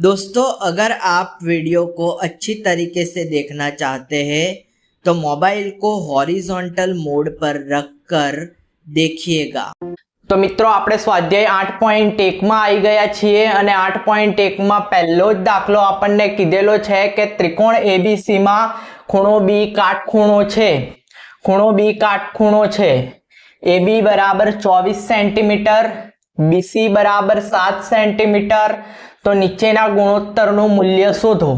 दोस्तों अगर आप वीडियो को अच्छी तरीके से देखना चाहते हैं तो मोबाइल को हॉरिजॉन्टल मोड पर रखकर देखिएगा તો મિત્રો આપણે સ્વાધ્યાય આઠ પોઈન્ટ એકમાં આવી ગયા છીએ અને આઠ પોઈન્ટ એકમાં પહેલો જ દાખલો આપણને કીધેલો છે કે ત્રિકોણ એબીસીમાં ખૂણો બી કાટખૂણો છે ખૂણો બી કાટખૂણો છે એબી બરાબર ચોવીસ સેન્ટીમીટર બીસી બરાબર સાત સેન્ટીમીટર તો નીચેના ગુણોત્તરનું મૂલ્ય શોધો.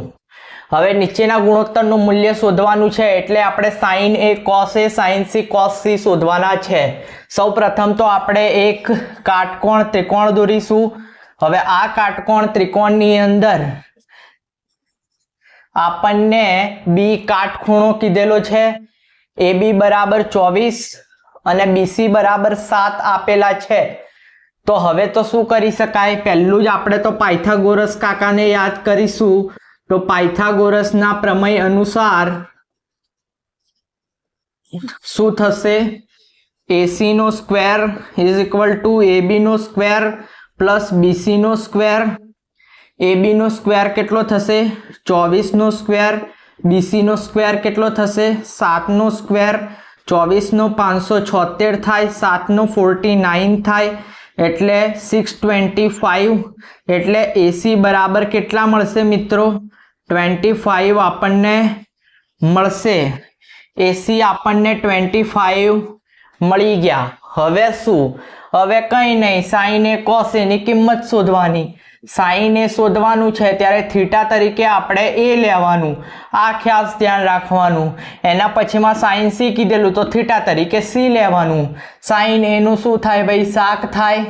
હવે નીચેના ગુણોત્તરનું મૂલ્ય શોધવાનું છે એટલે આપણે sine A cos A sine C cos C શોધવાના છે. સૌ તો આપણે એક કાટકોણ ત્રિકોણ દોરીશું. હવે આ કાટકોણ ત્રિકોણની અંદર આપણને બી કાટખૂણો કીધેલો છે. એ બી બરાબર ચોવીસ અને બીસી બરાબર સાત આપેલા છે. તો હવે તો શું કરી શકાય? પહેલું જ આપણે તો પાયથાગોરસ કાકાને યાદ કરીશું. તો પાયથાગોરસના પ્રમેય અનુસાર શું થશે? AC no square is equal to AB no square plus BC નો સ્ક્વેર એબી નો સ્ક્વેર કેટલો થશે? ચોવીસ નો સ્ક્વેર બીસી નો સ્ક્વેર કેટલો થશે? સાત નો સ્ક્વેર ચોવીસ નો પાંચસો છોતેર થાય, સાત નો ફોર્ટી નાઇન થાય. એટલે સિક્સ ટ્વેન્ટી ફાઇવ એટલે એસી બરાબર કેટલા મળશે મિત્રો? ટ્વેન્ટી ફાઇવ આપણને મળશે. એસી આપણને ટ્વેન્ટી ફાઇવ મળી ગયા. હવે શું? હવે કંઈ નહીં, સાઈને કોસેની કિંમત શોધવાની. સાઈને શોધવાનું છે ત્યારે થીટા તરીકે આપણે એ લેવાનું. આ ખાસ ધ્યાન રાખવાનું. એના પછીમાં સાઈન સી કીધેલું તો થીટા તરીકે સી લેવાનું. સાઈન એનું શું થાય ભાઈ? શાક થાય.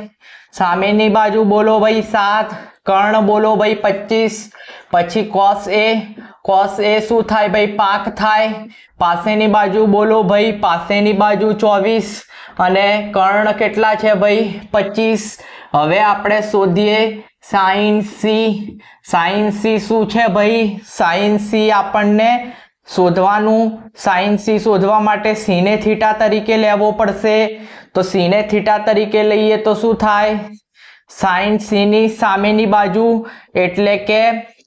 સામેની બાજુ બોલો ભાઈ સાત, કર્ણ બોલો ભાઈ પચીસ, પછી કોસ એ કોસ એ શું થાય ભાઈ? પાક થાય. પાસેની બાજુ બોલો ભાઈ. પાસેની બાજુ ચોવીસ અને કર્ણ કેટલા છે ભાઈ? પચીસ. હવે આપણે શોધીએ સાઈન સી. સાઈન સી શું છે ભાઈ? સાઈન સી આપણને શોધવાનું. સાઈન સી શોધવા માટે સીને થીટા તરીકે લેવો પડશે. તો સીને થીટા તરીકે લઈએ તો શું થાય? સાઈન સીની સામેની બાજુ એટલે કે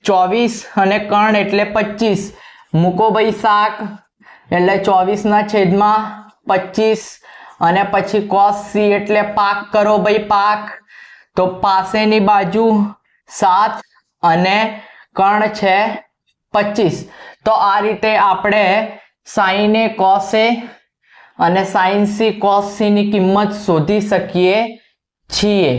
ચોવીસ અને કર્ણ એટલે પચીસ. મૂકો ભાઈ શાક. એટલે ચોવીસના છેદમાં પચીસ અને પછી કોસ સી એટલે પાક કરો ભાઈ પાક. તો પાસેની બાજુ સાત અને કર્ણ છે પચીસ. તો આ રીતે આપણે સાઈને કોસે અને સાઈન સી કોસ સીની કિંમત શોધી શકીએ છીએ.